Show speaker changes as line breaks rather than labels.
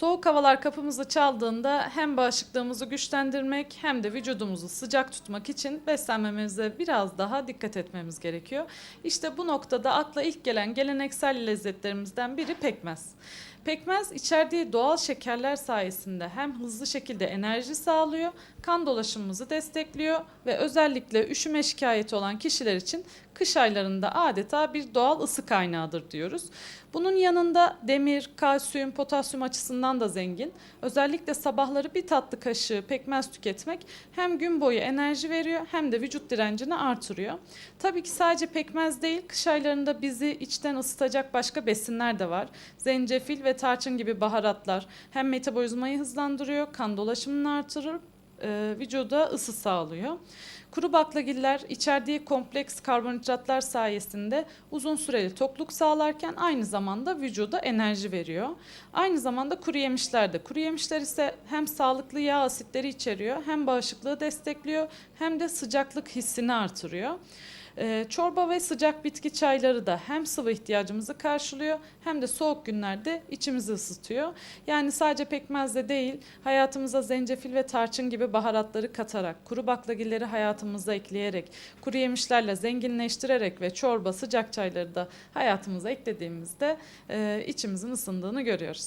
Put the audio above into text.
Soğuk havalar kapımızı çaldığında hem bağışıklığımızı güçlendirmek hem de vücudumuzu sıcak tutmak için beslenmemize biraz daha dikkat etmemiz gerekiyor. İşte bu noktada akla ilk gelen geleneksel lezzetlerimizden biri pekmez. Pekmez içerdiği doğal şekerler sayesinde hem hızlı şekilde enerji sağlıyor, kan dolaşımımızı destekliyor ve özellikle üşüme şikayeti olan kişiler için kış aylarında adeta bir doğal ısı kaynağıdır diyoruz. Bunun yanında demir, kalsiyum, potasyum açısından da zengin. Özellikle sabahları bir tatlı kaşığı pekmez tüketmek hem gün boyu enerji veriyor hem de vücut direncini artırıyor. Tabii ki sadece pekmez değil, kış aylarında bizi içten ısıtacak başka besinler de var. Zencefil ve tarçın gibi baharatlar hem metabolizmayı hızlandırıyor, kan dolaşımını artırır, e, vücuda ısı sağlıyor. Kuru baklagiller içerdiği kompleks karbonhidratlar sayesinde uzun süreli tokluk sağlarken aynı zamanda vücuda enerji veriyor. Aynı zamanda kuru yemişler de. Kuru yemişler ise hem sağlıklı yağ asitleri içeriyor, hem bağışıklığı destekliyor, hem de sıcaklık hissini artırıyor. Ee, çorba ve sıcak bitki çayları da hem sıvı ihtiyacımızı karşılıyor hem de soğuk günlerde içimizi ısıtıyor. Yani sadece pekmezle değil hayatımıza zencefil ve tarçın gibi baharatları katarak, kuru baklagilleri hayatımıza ekleyerek, kuru yemişlerle zenginleştirerek ve çorba sıcak çayları da hayatımıza eklediğimizde e, içimizin ısındığını görüyoruz.